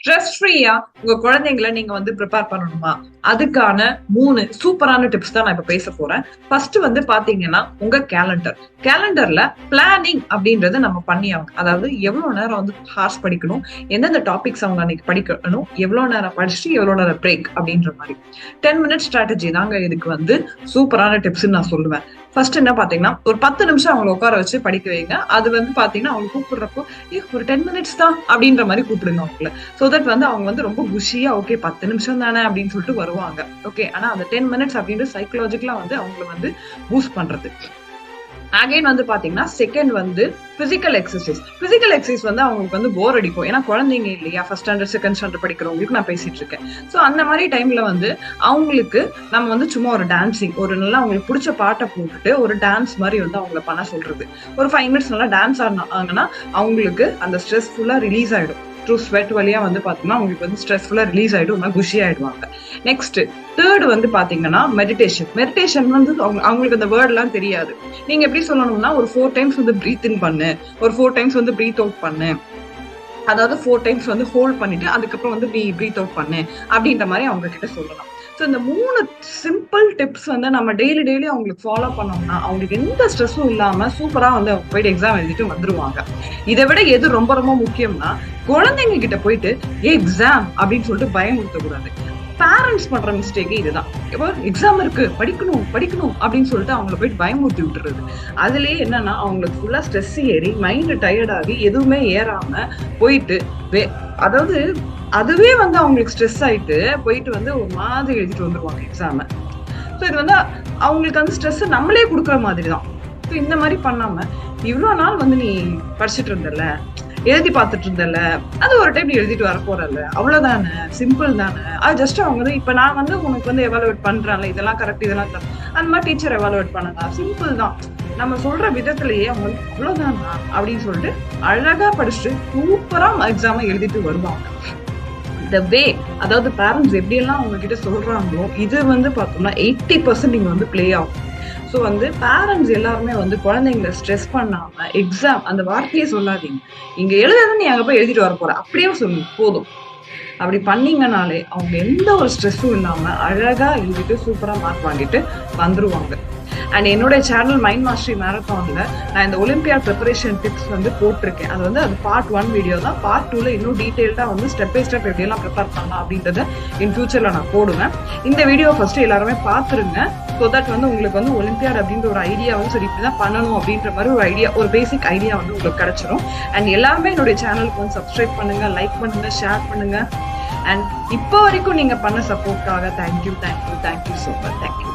Stress ஃப்ரீயா உங்க குழந்தைங்களை நீங்க வந்து ப்ரிப்பேர் பண்ணணுமா? அதுக்கான மூணு சூப்பரான டிப்ஸ் தான் நான் இப்ப பேச போறேன். ஃபர்ஸ்ட் வந்து பாத்தீங்கன்னா உங்க கேலண்டர் கேலண்டர்ல பிளானிங் அப்படின்றத நம்ம பண்ணி ஆகும் அதாவது எவ்வளவு நேரம் வந்து ஹார்ஸ் படிக்கணும் எந்தெந்த டாபிக்ஸ் அவங்க அன்னைக்கு படிக்கணும் எவ்வளவு நேரம் படிச்சுட்டு எவ்வளவு நேரம் பிரேக் அப்படின்ற மாதிரி. டென் மினிட்ஸ் ஸ்ட்ராட்டஜி தாங்க இதுக்கு வந்து சூப்பரான டிப்ஸ் நான் சொல்லுவேன். ஃபர்ஸ்ட் என்ன பாத்தீங்கன்னா ஒரு பத்து நிமிஷம் அவங்களை உட்கார வச்சு படிக்க வைங்க. அது வந்து பாத்தீங்கன்னா அவங்க கூப்பிடுறப்போ ஏ ஒரு டென் மினிட்ஸ் தான் அப்படின்ற மாதிரி கூப்பிடுங்க அவங்கள. ஸோ தட் வந்து அவங்க வந்து ரொம்ப குஷியா ஓகே பத்து நிமிஷம் தானே அப்படின்னு சொல்லிட்டு வருவாங்க. ஓகே ஆனா அந்த டென் மினிட்ஸ் அப்படின்ற சைக்கலாஜிக்கலா வந்து அவங்கள வந்து பூஸ்ட் பண்றது. அகைன் வந்து பாத்தீங்கன்னா செகண்ட் வந்து பிசிக்கல் எக்ஸசைஸ் பிசிக்கல் எக்ஸசைஸ் வந்து அவங்களுக்கு வந்து போர் அடிக்கும். ஏன்னா குழந்தைங்க இல்லையா? ஃபர்ஸ்ட் ஸ்டாண்டர்ட் செகண்ட் ஸ்டாண்டர்ட் படிக்கிறவங்களுக்கு நான் பேசிட்டு இருக்கேன். ஸோ அந்த மாதிரி டைம்ல வந்து அவங்களுக்கு நம்ம வந்து சும்மா ஒரு டான்சிங் ஒரு நல்லா அவங்களுக்கு பிடிச்ச பாட்டை போட்டுட்டு ஒரு டான்ஸ் மாதிரி வந்து அவங்கள பண்ண சொல்றது. ஒரு ஃபைவ் மினிட்ஸ் நல்லா டான்ஸ் ஆடினாங்கன்னா அவங்களுக்கு அந்த ஸ்ட்ரெஸ் ஃபுல்லா ரிலீஸ் ஆயிடும். த்ரூ ஸ்வெட் வழியா வந்து பார்த்தீங்கன்னா அவங்களுக்கு வந்து ஸ்ட்ரெஸ் ரிலீஸ் ஆகிடும் ஆயிடும் குஷி ஆயிடுவாங்க. நெக்ஸ்ட் தேர்ட் வந்து பாத்தீங்கன்னா மெடிடேஷன் மெடிடேஷன் வந்து அவங்க அவங்களுக்கு அந்த வேர்ட் எல்லாம் தெரியாது. நீங்க எப்படி சொல்லணும்னா ஒரு ஃபோர் டைம்ஸ் வந்து ப்ரீத் இன் பண்ணு. ஒரு ஃபோர் டைம்ஸ் வந்து ப்ரீத் அவுட் பண்ணு. அதாவது ஃபோர் டைம்ஸ் வந்து ஹோல்ட் பண்ணிட்டு அதுக்கப்புறம் வந்து நீ ப்ரீத் அவுட் பண்ணு. அப்படின்ற மாதிரி அவங்க கிட்ட சொல்லலாம். ஸோ இந்த மூணு சிம்பிள் டிப்ஸ் வந்து நம்ம டெய்லி டெய்லி அவங்களுக்கு ஃபாலோ பண்ணோம்னா அவங்களுக்கு எந்த ஸ்ட்ரெஸ்ஸும் இல்லாமல் சூப்பராக வந்து போயிட்டு எக்ஸாம் எழுதிட்டு வந்துருவாங்க. இதை விட எது ரொம்ப ரொம்ப முக்கியம்னா குழந்தைங்க கிட்ட போயிட்டு ஏ எக்ஸாம் அப்படின்னு சொல்லிட்டு பயமுறுத்தக்கூடாது பேரண்ட்ஸ் பண்ற மிஸ்டேக் இதுதான். இப்போ எக்ஸாம் இருக்கு படிக்கணும் படிக்கணும் அப்படின்னு சொல்லிட்டு அவங்கள போயிட்டு பயமுறுத்தி விட்டுறது. அதுலயே என்னன்னா அவங்களுக்கு ஃபுல்லா ஸ்ட்ரெஸ் ஏறி மைண்ட் டயர்ட் ஆகி எதுவுமே ஏறாம போயிட்டு அதாவது அதுவே வந்து அவங்களுக்கு ஸ்ட்ரெஸ் ஆயிட்டு போயிட்டு வந்து ஒரு மாதிரி எழுதிட்டு வந்துருவாங்க எக்ஸாம ஸோ இது வந்து அவங்களுக்கு வந்து ஸ்ட்ரெஸ் நம்மளே கொடுக்குற மாதிரி தான் ஸோ இந்த மாதிரி பண்ணாம இவ்வளோ நாள் வந்து நீ படிச்சுட்டு இருந்தல எழுதி பார்த்துட்டு இருந்தல அது ஒரு டைம் நீ எழுதிட்டு வர போறல அவ்வளவுதானே? சிம்பிள் தானே? அது ஜஸ்ட் அவங்க வந்து இப்ப நான் வந்து உனக்கு வந்து எவாலுவேட் பண்றேன்ல இதெல்லாம் கரெக்ட் இதெல்லாம் அந்த மாதிரி டீச்சர் எவாலுவேட் பண்ணலாம் சிம்பிள் தான். நம்ம சொல்ற விதத்திலேயே அவங்க அவ்வளவுதான்? அப்படின்னு சொல்லிட்டு அழகா படிச்சுட்டு சூப்பரா எக்ஸாம் எழுதிட்டு வருவாங்க. த வே அதாவது பேரண்ட்ஸ் எப்படியெல்லாம் அவங்க கிட்ட சொல்றாங்களோ இது வந்து பார்த்தோம்னா எயிட்டி பர்சன்ட் இங்க வந்து பிளே ஆகும். ஸோ வந்து பேரண்ட்ஸ் எல்லாருமே வந்து குழந்தைங்களை ஸ்ட்ரெஸ் பண்ணாம எக்ஸாம் அந்த வார்த்தையை சொல்லாதீங்க. இங்க எழுதாத நீ அங்கே போய் எழுதிட்டு வர போற அப்படியே சொல்லு போதும். அப்படி பண்ணீங்கனாலே அவங்க எந்த ஒரு ஸ்ட்ரெஸ்ஸும் இல்லாம அழகா எழுதிட்டு சூப்பரா மார்க் வாங்கிட்டு வந்துருவாங்க. அண்ட் என்னுடைய சேனல் மைண்ட் மாஸ்டரி மேரத்தானில் நான் இந்த ஒலிம்பியா ப்ரிப்பரேஷன் டிப்ஸ் வந்து போட்டிருக்கேன். அது வந்து அது பார்ட் ஒன் வீடியோ தான். பார்ட் டூவில் இன்னும் டீட்டெயில்டாக வந்து ஸ்டெப் பை ஸ்டெப் எப்படியெல்லாம் ப்ரிப்பேர் பண்ணலாம் அப்படின்றத இன் ஃபியூச்சரில் நான் போடுவேன். இந்த வீடியோ ஃபஸ்ட்டு எல்லாருமே பார்த்துருங்க. ஸோ தட் வந்து உங்களுக்கு வந்து ஒலிம்பியாட் அப்படின்ற ஒரு ஐடியா வந்து சரி இப்படிதான் பண்ணணும் அப்படின்ற மாதிரி ஒரு ஐடியா ஒரு பேசிக் ஐடியா வந்து உங்களுக்கு கிடைச்சிரும். அண்ட் எல்லாருமே என்னுடைய சேனலுக்கு வந்து சப்ஸ்கிரைப் பண்ணுங்க லைக் பண்ணுங்க ஷேர் பண்ணுங்க. அண்ட் இப்போ வரைக்கும் நீங்க பண்ண சப்போர்ட்காக thank you thank you thank you super thank you